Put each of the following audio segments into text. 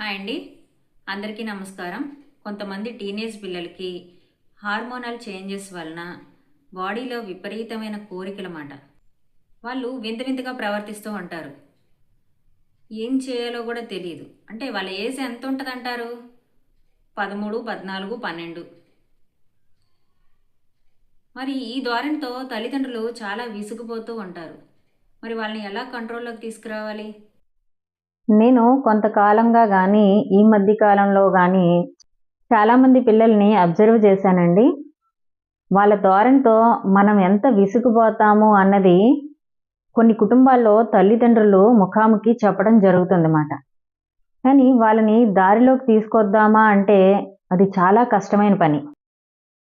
Hi అండి. అందరికీ నమస్కారం. కొంతమంది టీనేజ్ పిల్లలకి హార్మోనల్ చేంజెస్ వలన బాడీలో విపరీతమైన కోరికలమాట. వాళ్ళు వింత వింతగా ప్రవర్తిస్తూ ఉంటారు. ఏం చేయాలో కూడా తెలియదు అంటే వాళ్ళ ఏజ్ ఎంత ఉంటుంది అంటారు పదమూడు పద్నాలుగు పన్నెండు. మరి ఈ ధోరణితో తల్లిదండ్రులు చాలా విసుగుపోతూ ఉంటారు. మరి వాళ్ళని ఎలా కంట్రోల్లోకి తీసుకురావాలి? నేను కొంతకాలంగా కానీ ఈ మధ్య కాలంలో కానీ చాలామంది పిల్లల్ని అబ్జర్వ్ చేశానండి. వాళ్ళ ధోరణితో మనం ఎంత విసుగుపోతాము అన్నది కొన్ని కుటుంబాల్లో తల్లిదండ్రులు ముఖాముఖి చెప్పడం జరుగుతుందన్నమాట. కానీ వాళ్ళని దారిలోకి తీసుకొద్దామా అంటే అది చాలా కష్టమైన పని.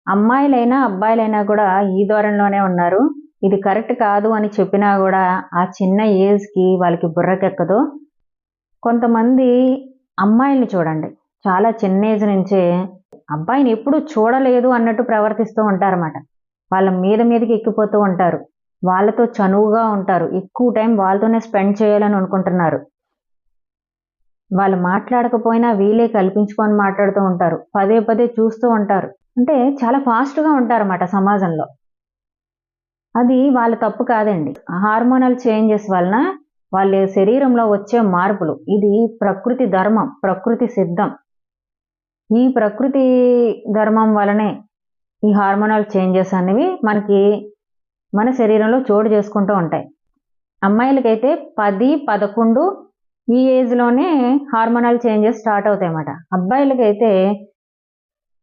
అమ్మాయిలైనా అబ్బాయిలైనా కూడా ఈ ధోరణిలోనే ఉన్నారు. ఇది కరెక్ట్ కాదు అని చెప్పినా కూడా ఆ చిన్న ఏజ్కి వాళ్ళకి బుర్రకెక్కదు. కొంతమంది అమ్మాయిల్ని చూడండి. చాలా చిన్న ఏజ్ నుంచే అబ్బాయిని ఎప్పుడు చూడలేదు అన్నట్టు ప్రవర్తిస్తూ ఉంటారన్నమాట. వాళ్ళ మీద మీదకి ఎక్కిపోతూ ఉంటారు. వాళ్ళతో చనువుగా ఉంటారు. ఎక్కువ టైం వాళ్ళతోనే స్పెండ్ చేయాలని అనుకుంటున్నారు. వాళ్ళు మాట్లాడకపోయినా వీలే కల్పించుకొని మాట్లాడుతూ ఉంటారు. పదే పదే చూస్తూ ఉంటారు. అంటే చాలా ఫాస్ట్గా ఉంటారన్నమాట సమాజంలో. అది వాళ్ళ తప్పు కాదండి. హార్మోనల్ చేంజెస్ వలన వాళ్ళ శరీరంలో వచ్చే మార్పులు. ఇది ప్రకృతి ధర్మం ప్రకృతి సిద్ధం. ఈ ప్రకృతి ధర్మం వలనే ఈ హార్మోనల్ చేంజెస్ అనేవి మనకి మన శరీరంలో చోటు చేసుకుంటూ ఉంటాయి. అమ్మాయిలకైతే పది పదకొండు ఈ ఏజ్లోనే హార్మోనల్ చేంజెస్ స్టార్ట్ అవుతాయి అన్నమాట అబ్బాయిలకైతే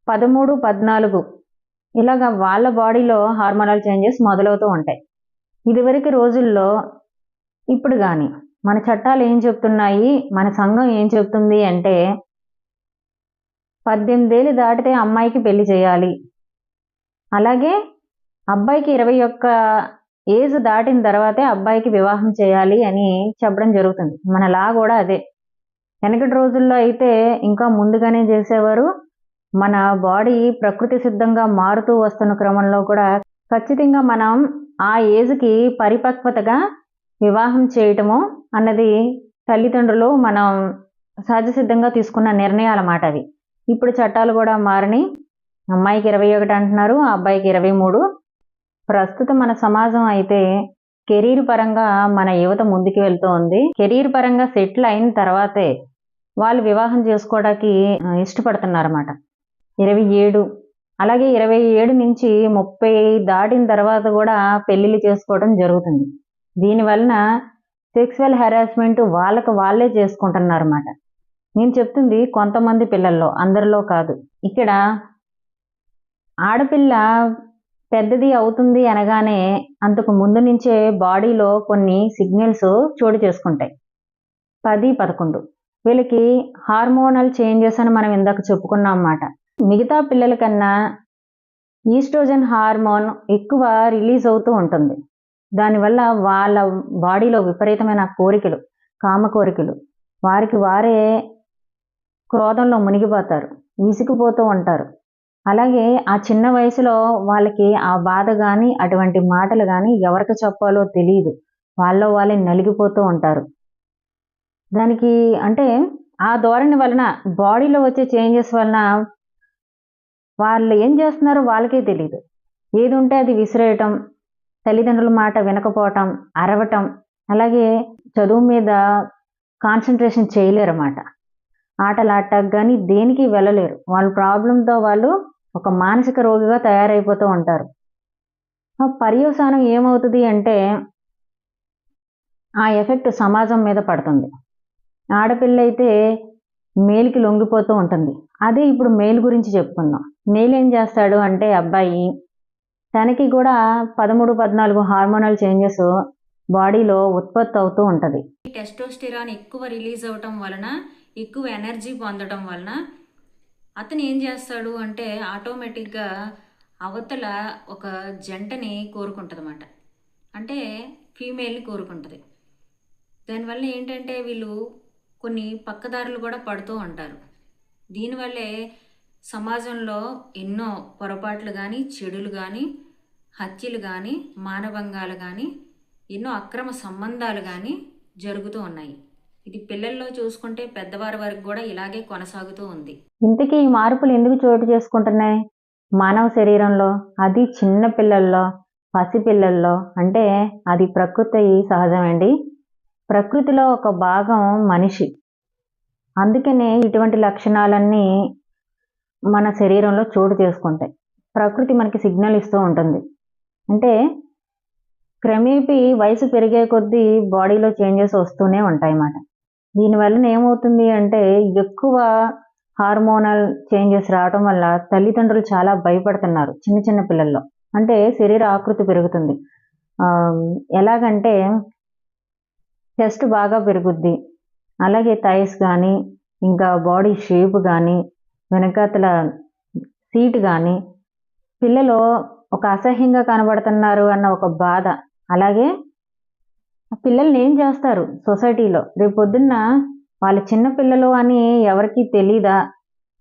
పదమూడు పద్నాలుగు ఇలాగ వాళ్ళ బాడీలో హార్మోనల్ చేంజెస్ మొదలవుతూ ఉంటాయి. ఇదివరకు రోజుల్లో ఇప్పుడు కానీ మన చట్టాలు ఏం చెప్తున్నాయి? మన సంఘం ఏం చెప్తుంది అంటే పద్దెనిమిదేళ్ళు దాటితే అమ్మాయికి పెళ్ళి చేయాలి. అలాగే అబ్బాయికి ఇరవై ఒక్క ఏజ్ దాటిన తర్వాతే అబ్బాయికి వివాహం చేయాలి అని చెప్పడం జరుగుతుంది. మన లా కూడా అదే. వెనకటి రోజుల్లో అయితే ఇంకా ముందుగానే చేసేవారు. మన బాడీ ప్రకృతి సిద్ధంగా మారుతూ వస్తున్న క్రమంలో కూడా ఖచ్చితంగా మనం ఆ ఏజ్కి పరిపక్వతగా వివాహం చేయటము అన్నది తల్లిదండ్రులు మనం సహజ సిద్ధంగా తీసుకున్న నిర్ణయాలు అన్నమాట అవి. ఇప్పుడు చట్టాలు కూడా మారని. అమ్మాయికి ఇరవై ఒకటి అంటున్నారు అబ్బాయికి ఇరవై మూడు. ప్రస్తుతం మన సమాజం అయితే కెరీర్ పరంగా మన యువత ముందుకు వెళ్తూ ఉంది కెరీర్ పరంగా సెటిల్ అయిన తర్వాతే వాళ్ళు వివాహం చేసుకోవడానికి ఇష్టపడుతున్నారు అన్నమాట ఇరవై ఏడు. అలాగే ఇరవై ఏడు నుంచి ముప్పై దాటిన తర్వాత కూడా పెళ్ళిళ్ళు చేసుకోవడం జరుగుతుంది. దీనివలన సెక్సువల్ హెరాస్మెంట్ వాళ్ళకు వాళ్ళే చేసుకుంటున్నారు అన్నమాట నేను చెప్తుంది కొంతమంది పిల్లల్లో అందరిలో కాదు. ఇక్కడ ఆడపిల్ల పెద్దది అవుతుంది అనగానే అంతకు ముందు నుంచే బాడీలో కొన్ని సిగ్నల్స్ చోటు చేసుకుంటాయి. పది పదకొండు. వీళ్ళకి హార్మోనల్ చేంజెస్ అని మనం ఇందాక చెప్పుకున్నాం అన్నమాట మిగతా పిల్లల కన్నా ఈస్ట్రోజన్ హార్మోన్ ఎక్కువ రిలీజ్ అవుతూ ఉంటుంది. దానివల్ల వాళ్ళ బాడీలో విపరీతమైన కోరికలు కామ కోరికలు వారికి వారే క్రోధంలో మునిగిపోతారు విసిగిపోతూ ఉంటారు. అలాగే ఆ చిన్న వయసులో వాళ్ళకి ఆ బాధ కానీ అటువంటి మాటలు కానీ ఎవరికి చెప్పాలో తెలియదు వాళ్ళ వాళ్ళే నలిగిపోతూ ఉంటారు. దానికి అంటే ఆ ధోరణి వలన బాడీలో వచ్చే చేంజెస్ వలన వాళ్ళు ఏం చేస్తున్నారో వాళ్ళకే తెలియదు ఏది ఉంటే అది విసిరేయటం తల్లిదండ్రుల మాట వినకపోవటం అరవటం అలాగే చదువు మీద కాన్సన్ట్రేషన్ చేయలేరు అన్నమాట ఆటలు కానీ దేనికి వెళ్ళలేరు. వాళ్ళ ప్రాబ్లంతో వాళ్ళు ఒక మానసిక రోగిగా తయారైపోతూ ఉంటారు. పర్యవసానం ఏమవుతుంది అంటే ఆ ఎఫెక్ట్ సమాజం మీద పడుతుంది. ఆడపిల్ల అయితే మేలుకి లొంగిపోతూ ఉంటుంది. అదే ఇప్పుడు మేలు గురించి చెప్పుకుందాం. మేలు ఏం చేస్తాడు అంటే అబ్బాయి తనకి కూడా పదమూడు పద్నాలుగు హార్మోనల్ చేంజెస్ బాడీలో ఉత్పత్తి అవుతూ ఉంటుంది. ఈ టెస్టోస్టిరాన్ ఎక్కువ రిలీజ్ అవటం వలన ఎక్కువ ఎనర్జీ పొందడం వలన అతను ఏం చేస్తాడు అంటే ఆటోమేటిక్గా అవతల ఒక జంటని కోరుకుంటుంది అంటే ఫీమేల్ని కోరుకుంటుంది. దానివల్ల ఏంటంటే వీళ్ళు కొన్ని పక్కదారులు కూడా పడుతూ ఉంటారు. దీనివల్లే సమాజంలో ఎన్నో పొరపాట్లు కానీ చెడులు కానీ హత్యలు కానీ మానభంగాలు కానీ ఎన్నో అక్రమ సంబంధాలు కానీ జరుగుతూ ఉన్నాయి. ఇది పిల్లల్లో చూసుకుంటే పెద్దవారి వరకు కూడా ఇలాగే కొనసాగుతూ ఉంది. ఇంతకీ ఈ మార్పులు ఎందుకు చోటు చేసుకుంటున్నాయి? మానవ శరీరంలో అది చిన్న పిల్లల్లో పసిపిల్లల్లో అంటే అది ప్రకృతి సహజమండి? ప్రకృతిలో ఒక భాగం మనిషి. అందుకనే ఇటువంటి లక్షణాలన్నీ మన శరీరంలో చోటు చేసుకుంటాయి. ప్రకృతి మనకి సిగ్నల్ ఇస్తూ ఉంటుంది. అంటే క్రమేపీ వయసు పెరిగే కొద్దీ బాడీలో చేంజెస్ వస్తూనే ఉంటాయి అన్నమాట. దీనివల్ల ఏమవుతుంది అంటే ఎక్కువ హార్మోనల్ చేంజెస్ రావడం వల్ల తల్లిదండ్రులు చాలా భయపడుతున్నారు చిన్న చిన్న పిల్లల్లో. అంటే శరీర ఆకృతి పెరుగుతుంది. ఎలాగంటే చెస్ట్ బాగా పెరుగుద్ది. అలాగే థైస్ కానీ ఇంకా బాడీ షేప్ కానీ వెనకాతల సీట్ కానీ పిల్లలు ఒక అసహ్యంగా కనబడుతున్నారు అన్న ఒక బాధ. అలాగే పిల్లల్ని ఏం చేస్తారు సొసైటీలో? రేపు పొద్దున్న వాళ్ళ చిన్న పిల్లలు అని ఎవరికి తెలీదా?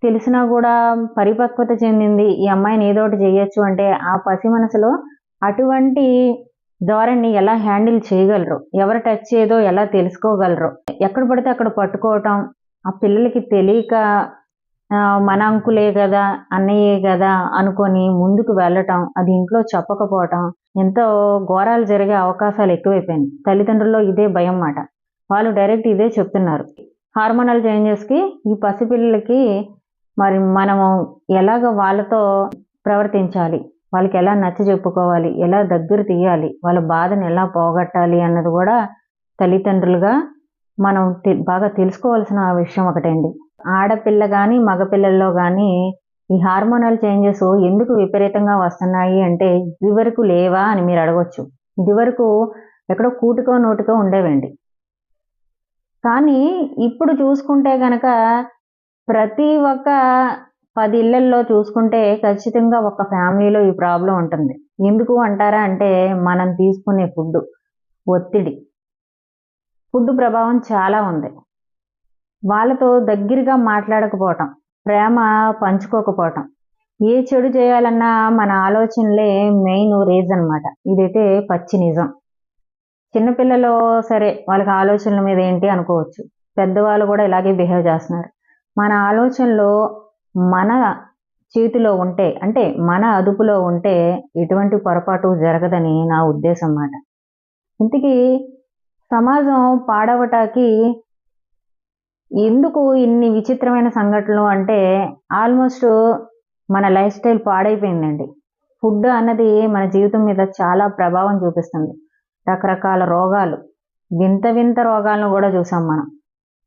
తెలిసినా కూడా పరిపక్వత చెందింది. ఈ అమ్మాయిని ఏదో ఒకటి చేయొచ్చు అంటే ఆ పసి మనసులో అటువంటి ధోరణి ఎలా హ్యాండిల్ చేయగలరు? ఎవరు టచ్ చేయదో ఎలా తెలుసుకోగలరు? ఎక్కడ పడితే అక్కడ పట్టుకోవటం ఆ పిల్లలకి తెలియక మన అంకులే కదా అన్నయ్యే కదా అనుకొని ముందుకు వెళ్ళటం అది ఇంట్లో చెప్పకపోవటం ఎంతో ఘోరాలు జరిగే అవకాశాలు ఎక్కువైపోయినాయి. తల్లిదండ్రుల్లో ఇదే భయం మాట వాళ్ళు డైరెక్ట్ ఇదే చెప్తున్నారు. హార్మోనల్ చేంజెస్కి ఈ పసిపిల్లలకి మరి మనము ఎలాగ వాళ్ళతో ప్రవర్తించాలి? వాళ్ళకి ఎలా నచ్చ చెప్పుకోవాలి? ఎలా దగ్గర తీయాలి? వాళ్ళ బాధను ఎలా పోగొట్టాలి అన్నది కూడా తల్లిదండ్రులుగా మనం బాగా తెలుసుకోవాల్సిన విషయం ఒకటండి. ఆడపిల్ల కానీ మగపిల్లల్లో కానీ ఈ హార్మోనల్ చేంజెస్ ఎందుకు విపరీతంగా వస్తున్నాయి అంటే ఇదివరకు లేవా అని మీరు అడగొచ్చు. ఇదివరకు ఎక్కడో కూటికో నోటికో ఉండేవండి. కానీ ఇప్పుడు చూసుకుంటే గనక ప్రతి ఒక్క పది ఇళ్ళల్లో చూసుకుంటే ఖచ్చితంగా ఒక ఫ్యామిలీలో ఈ ప్రాబ్లం ఉంటుంది. ఎందుకు అంటారా అంటే మనం తీసుకునే ఫుడ్ ఒత్తిడి. ఫుడ్ ప్రభావం చాలా ఉంది. వాళ్ళతో దగ్గరగా మాట్లాడకపోవటం ప్రేమ పంచుకోకపోవటం. ఏ చెడు చేయాలన్నా మన ఆలోచనలే మెయిన్ రీజన్ అనమాట ఇదైతే పచ్చి నిజం. చిన్నపిల్లలు సరే వాళ్ళకి ఆలోచనల మీద ఏంటి అనుకోవచ్చు. పెద్దవాళ్ళు కూడా ఇలాగే బిహేవ్ చేస్తున్నారు. మన ఆలోచనలు మన చేతిలో ఉంటే అంటే మన అదుపులో ఉంటే ఎటువంటి పొరపాటు జరగదని నా ఉద్దేశం అన్నమాట. ఇంతకీ సమాజం పాడవటానికి ఎందుకు ఇన్ని విచిత్రమైన సంఘటనలు అంటే ఆల్మోస్ట్ మన లైఫ్ స్టైల్ పాడైపోయిందండి. ఫుడ్ అన్నది మన జీవితం మీద చాలా ప్రభావం చూపిస్తుంది. రకరకాల రోగాలు వింత వింత రోగాలను కూడా చూసాం మనం.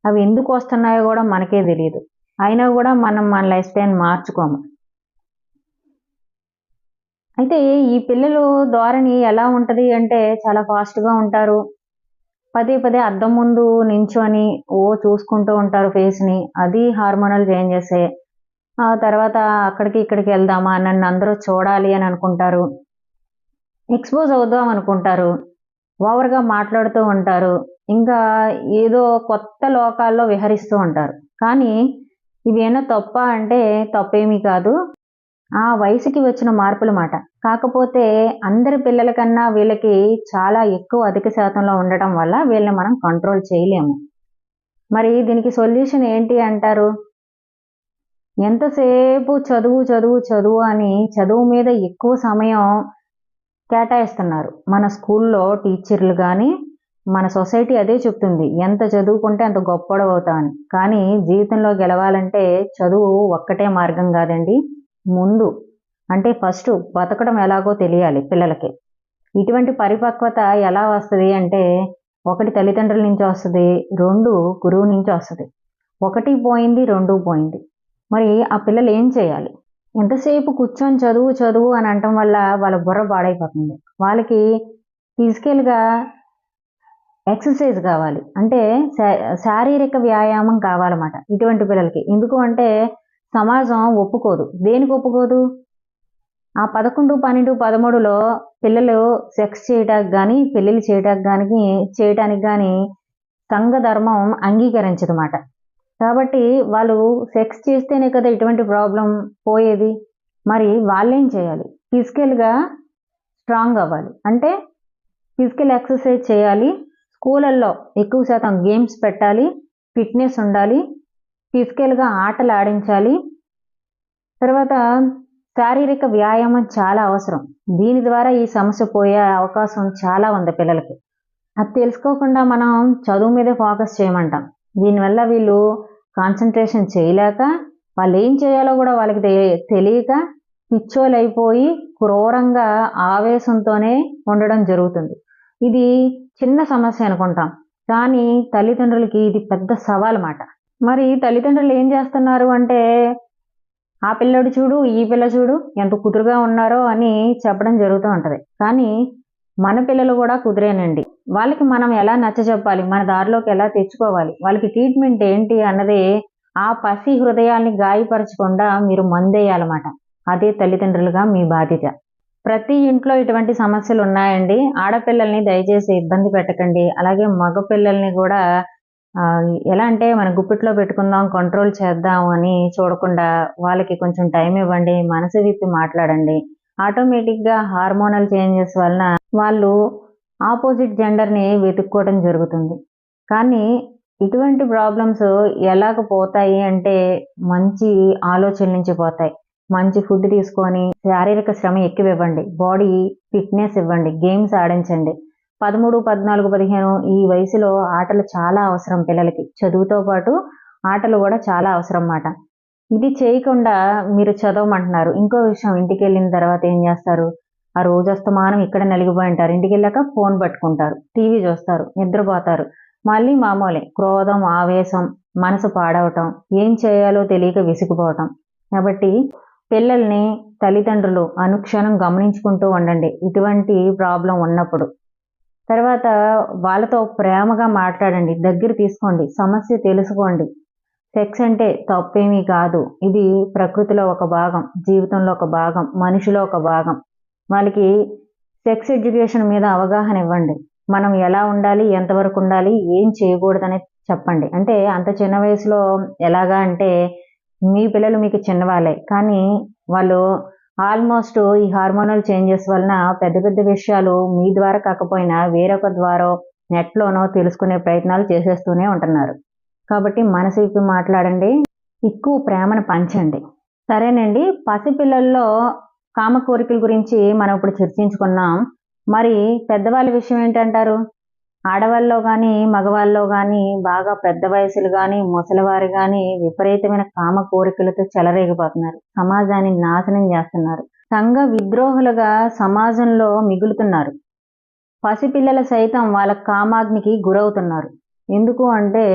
అవి ఎందుకు వస్తున్నాయో కూడా మనకే తెలియదు. అయినా కూడా మనం మన లైఫ్ స్టైల్ మార్చుకోము. అయితే ఈ పిల్లలు ధోరణి ఎలా ఉంటుంది అంటే చాలా ఫాస్ట్గా ఉంటారు. పదే పదే అద్దం ముందు నించొని ఓ చూసుకుంటూ ఉంటారు ఫేస్ని అది హార్మోనల్ చేంజెసే ఆ తర్వాత అక్కడికి ఇక్కడికి వెళ్దామా నన్ను అందరూ చూడాలి అని అనుకుంటారు. ఎక్స్పోజ్ అవుదాం అనుకుంటారు. ఓవర్గా మాట్లాడుతూ ఉంటారు. ఇంకా ఏదో కొత్త లోకాల్లో విహరిస్తూ ఉంటారు. కానీ ఇవేనా తప్ప అంటే తప్పేమీ కాదు. ఆ వయసుకి వచ్చిన మార్పుల మాట కాకపోతే అందరి పిల్లల కన్నా వీళ్ళకి చాలా ఎక్కువ అధిక శాతంలో ఉండటం వల్ల వీళ్ళని మనం కంట్రోల్ చేయలేము. మరి దీనికి సొల్యూషన్ ఏంటి అంటారు? ఎంతసేపు చదువు చదువు చదువు అని చదువు మీద ఎక్కువ సమయం కేటాయిస్తున్నారు. మన స్కూల్లో టీచర్లు కానీ మన సొసైటీ అదే చెప్తుంది. ఎంత చదువుకుంటే అంత గొప్పడవు కానీ జీవితంలో గెలవాలంటే చదువు ఒక్కటే మార్గం కాదండి. ముందు అంటే ఫస్ట్ బతకడం ఎలాగో తెలియాలి పిల్లలకి. ఇటువంటి పరిపక్వత ఎలా వస్తుంది అంటే ఒకటి తల్లిదండ్రుల నుంచి వస్తుంది రెండు గురువు నుంచి వస్తుంది. ఒకటి పోయింది రెండు పోయింది. మరి ఆ పిల్లలు ఏం చేయాలి? ఎంతసేపు కూర్చొని చదువు చదువు అని అనటం వల్ల వాళ్ళ బుర్ర పాడైపోతుంది. వాళ్ళకి ఫిజికల్గా ఎక్సర్సైజ్ కావాలి. అంటే శారీరక వ్యాయామం కావాలన్నమాట ఇటువంటి పిల్లలకి. ఎందుకు అంటే సమాజం ఒప్పుకోదు. దేనికి ఒప్పుకోదు? ఆ పదకొండు పన్నెండు పదమూడులో పిల్లలు సెక్స్ చేయటానికి కానీ పెళ్ళిళ్ళు చేయటానికి కానీ చేయటానికి కానీ సంఘ ధర్మం అంగీకరించదన్నమాట. కాబట్టి వాళ్ళు సెక్స్ చేస్తేనే కదా ఇటువంటి ప్రాబ్లం పోయేది. మరి వాళ్ళేం చేయాలి? ఫిజికల్గా స్ట్రాంగ్ అవ్వాలి. అంటే ఫిజికల్ ఎక్సర్సైజ్ చేయాలి. స్కూళ్ళల్లో ఎక్కువ శాతం గేమ్స్ పెట్టాలి. ఫిట్నెస్ ఉండాలి. ఫిజికల్గా ఆటలు ఆడించాలి. తర్వాత శారీరక వ్యాయామం చాలా అవసరం. దీని ద్వారా ఈ సమస్య పోయే అవకాశం చాలా ఉంది పిల్లలకి. అది తెలుసుకోకుండా మనం చదువు మీదే ఫోకస్ చేయమంటాం. దీనివల్ల వీళ్ళు కాన్సన్ట్రేషన్ చేయలేక వాళ్ళు ఏం చేయాలో కూడా వాళ్ళకి తెలియక పిచ్చోలు అయిపోయి క్రూరంగా ఆవేశంతోనే ఉండడం జరుగుతుంది. ఇది చిన్న సమస్య అనుకుంటాం. కానీ తల్లిదండ్రులకి ఇది పెద్ద సవాల్ మాట మరి తల్లిదండ్రులు ఏం చేస్తున్నారు అంటే ఆ పిల్లడు చూడు ఈ పిల్ల చూడు ఎంత కుదురుగా ఉన్నారో అని చెప్పడం జరుగుతూ ఉంటుంది. కానీ మన పిల్లలు కూడా కుదిరేనండి. వాళ్ళకి మనం ఎలా నచ్చ చెప్పాలి? మన దారిలోకి ఎలా తెచ్చుకోవాలి? వాళ్ళకి ట్రీట్మెంట్ ఏంటి అన్నది ఆ పసి హృదయాల్ని గాయపరచకుండా మీరు మందేయాలన్నమాట. అదే తల్లిదండ్రులుగా మీ బాధ్యత. ప్రతి ఇంట్లో ఇటువంటి సమస్యలు ఉన్నాయండి. ఆడపిల్లల్ని దయచేసి ఇబ్బంది పెట్టకండి. అలాగే మగ పిల్లల్ని కూడా ఎలా అంటే మన గుప్పిట్లో పెట్టుకుందాం కంట్రోల్ చేద్దాం అని చూడకుండా వాళ్ళకి కొంచెం టైం ఇవ్వండి మనసు విప్పి మాట్లాడండి. ఆటోమేటిక్గా హార్మోనల్ చేంజెస్ వలన వాళ్ళు ఆపోజిట్ జెండర్ని వెతుక్కోవడం జరుగుతుంది. కానీ ఇటువంటి ప్రాబ్లమ్స్ ఎలాగ పోతాయి అంటే మంచి ఆలోచన నుంచి పోతాయి. మంచి ఫుడ్ తీసుకొని శారీరక శ్రమ ఎక్కువ ఇవ్వండి. బాడీ ఫిట్నెస్ ఇవ్వండి. గేమ్స్ ఆడించండి. పదమూడు పద్నాలుగు పదిహేను ఈ వయసులో ఆటలు చాలా అవసరం పిల్లలకి. చదువుతో పాటు ఆటలు కూడా చాలా అవసరం అన్నమాట. ఇది చేయకుండా మీరు చదవమంటున్నారు. ఇంకో విషయం ఇంటికి వెళ్ళిన తర్వాత ఏం చేస్తారు? ఆ రోజు వస్తమానం ఇక్కడ నలిగిపోయి ఉంటారు. ఇంటికి వెళ్ళాక ఫోన్ పట్టుకుంటారు. టీవీ చూస్తారు. నిద్రపోతారు. మళ్ళీ మామూలే. క్రోధం ఆవేశం మనసు పాడవటం ఏం చేయాలో తెలియక విసిగిపోవటం. కాబట్టి పిల్లల్ని తల్లిదండ్రులు అనుక్షణం గమనించుకుంటూ ఉండండి. ఇటువంటి ప్రాబ్లం ఉన్నప్పుడు. తర్వాత వాళ్ళతో ప్రేమగా మాట్లాడండి. దగ్గర తీసుకోండి. సమస్య తెలుసుకోండి. సెక్స్ అంటే తప్పేమీ కాదు. ఇది ప్రకృతిలో ఒక భాగం జీవితంలో ఒక భాగం మనిషిలో ఒక భాగం. వాళ్ళకి సెక్స్ ఎడ్యుకేషన్ మీద అవగాహన ఇవ్వండి. మనం ఎలా ఉండాలి ఎంతవరకు ఉండాలి ఏం చేయకూడదని చెప్పండి. అంటే అంత చిన్న వయసులో ఎలాగా అంటే మీ పిల్లలు మీకు చిన్నవాళ్ళే. కానీ వాళ్ళు ఆల్మోస్ట్ ఈ హార్మోనల్ చేంజెస్ వలన పెద్ద పెద్ద విషయాలు మీ ద్వారా కాకపోయినా వేరొక ద్వారా నెట్లోనో తెలుసుకునే ప్రయత్నాలు చేసేస్తూనే ఉంటున్నారు. కాబట్టి మనసు ఇప్పి మాట్లాడండి. ఎక్కువ ప్రేమను పంచండి. సరేనండి. పసిపిల్లల్లో కామ కోరికల గురించి మనం ఇప్పుడు చర్చించుకున్నాం. మరి పెద్దవాళ్ళ విషయం ఏంటంటారు? ఆడవాళ్ళలో కానీ మగవాళ్ళలో కానీ బాగా పెద్ద వయసులు కానీ ముసలివారు కానీ విపరీతమైన కామ కోరికలతో చెలరేగిపోతున్నారు. సమాజాన్ని నాశనం చేస్తున్నారు. సంఘ విద్రోహులుగా సమాజంలో మిగులుతున్నారు. పసిపిల్లల సైతం వాళ్ళ కామాగ్నికి గురవుతున్నారు. ఎందుకు అంటే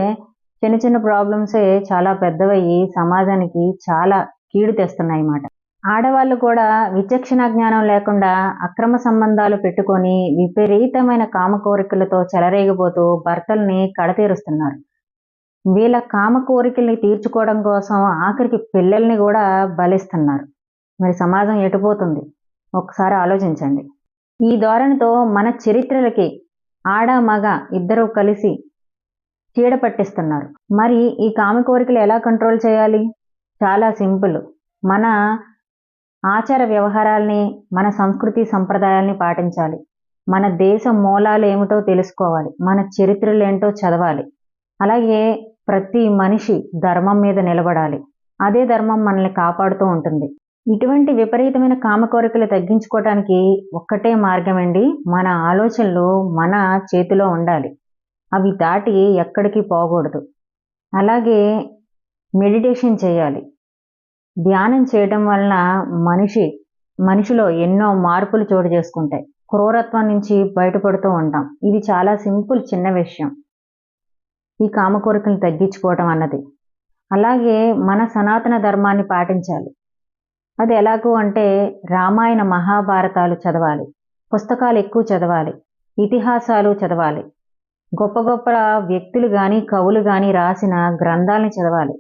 చిన్న చిన్న ప్రాబ్లమ్సే చాలా పెద్దవయ్యి సమాజానికి చాలా కీడు తెస్తున్నాయి అన్నమాట ఆడవాళ్ళు కూడా విచక్షణ జ్ఞానం లేకుండా అక్రమ సంబంధాలు పెట్టుకొని విపరీతమైన కామ కోరికలతో చెలరేగిపోతూ భర్తల్ని కడతీరుస్తున్నారు. వీళ్ళ కామ కోరికల్ని తీర్చుకోవడం కోసం ఆఖరికి పిల్లల్ని కూడా బలిస్తున్నారు. మరి సమాజం ఎటుపోతుంది ఒకసారి ఆలోచించండి. ఈ ధోరణితో మన చరిత్రలకి ఆడ మగ ఇద్దరూ కలిసి చీడ పట్టిస్తున్నారు. మరి ఈ కామ కోరికలు ఎలా కంట్రోల్ చేయాలి? చాలా సింపుల్. మన ఆచార వ్యవహారాల్ని మన సంస్కృతి సంప్రదాయాల్ని పాటించాలి. మన దేశ మూలాలు ఏమిటో తెలుసుకోవాలి. మన చరిత్రలు ఏంటో చదవాలి. అలాగే ప్రతి మనిషి ధర్మం మీద నిలబడాలి. అదే ధర్మం మనల్ని కాపాడుతూ ఉంటుంది. ఇటువంటి విపరీతమైన కామ కోరికలు తగ్గించుకోవడానికి ఒక్కటే మార్గం అండి మన ఆలోచనలు మన చేతిలో ఉండాలి. అవి దాటి ఎక్కడికి పోకూడదు. అలాగే మెడిటేషన్ చేయాలి. ధ్యానం చేయడం వలన మనిషి మనిషిలో ఎన్నో మార్పులు చోటు చేసుకుంటాయి. క్రూరత్వం నుంచి బయటపడుతూ ఉంటాం. ఇది చాలా సింపుల్ చిన్న విషయం. ఈ కామకోరికను తగ్గించుకోవటం అన్నది. అలాగే మన సనాతన ధర్మాన్ని పాటించాలి. అది ఎలాగూ అంటే రామాయణ మహాభారతాలు చదవాలి. పుస్తకాలు ఎక్కువ చదవాలి. ఇతిహాసాలు చదవాలి. గొప్ప గొప్ప వ్యక్తులు కానీ కవులు కానీ రాసిన గ్రంథాలని చదవాలి.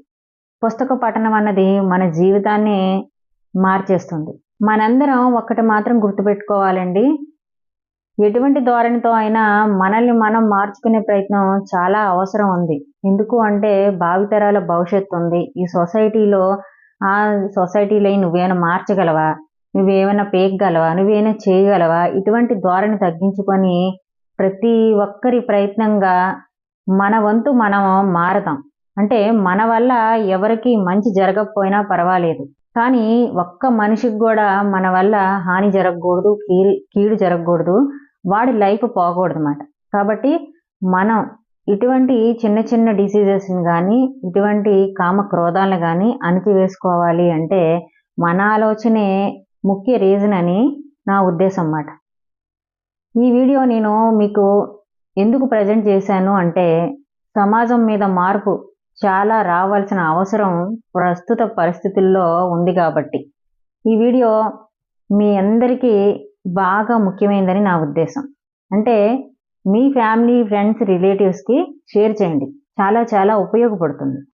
పుస్తక పఠనం అన్నది మన జీవితాన్ని మార్చేస్తుంది. మనందరం ఒక్కటి మాత్రం గుర్తుపెట్టుకోవాలండి. ఎటువంటి ధోరణితో అయినా మనల్ని మనం మార్చుకునే ప్రయత్నం చాలా అవసరం ఉంది. ఎందుకు అంటే భావితరాల భవిష్యత్తు ఉంది. ఈ సొసైటీలో ఆ సొసైటీలో నువ్వేమైనా మార్చగలవా? నువ్వేమైనా పేయగలవా నువ్వేమైనా చేయగలవా? ఇటువంటి ధోరణి తగ్గించుకొని ప్రతి ఒక్కరి ప్రయత్నంగా మన వంతు మనం మారతాం. అంటే మన వల్ల ఎవరికి మంచి జరగకపోయినా పర్వాలేదు. కానీ ఒక్క మనిషికి కూడా మన వల్ల హాని జరగకూడదు కీడు కీడు జరగకూడదు. వాడి లైఫ్ పోకూడదు అన్నమాట కాబట్టి మనం ఇటువంటి చిన్న చిన్న డిసీజెస్ని కానీ ఇటువంటి కామ క్రోధాలను కానీ అణిచివేసుకోవాలి అంటే మన ఆలోచనే ముఖ్య రీజన్ అని నా ఉద్దేశం అన్నమాట ఈ వీడియో నేను మీకు ఎందుకు ప్రజెంట్ చేశాను అంటే సమాజం మీద మార్పు చాలా రావాల్సిన అవసరం ప్రస్తుత పరిస్థితుల్లో ఉంది కాబట్టి. ఈ వీడియో మీ అందరికీ బాగా ముఖ్యమైనదని నా ఉద్దేశం. అంటే మీ ఫ్యామిలీ ఫ్రెండ్స్ రిలేటివ్స్కి షేర్ చేయండి. చాలా చాలా ఉపయోగపడుతుంది.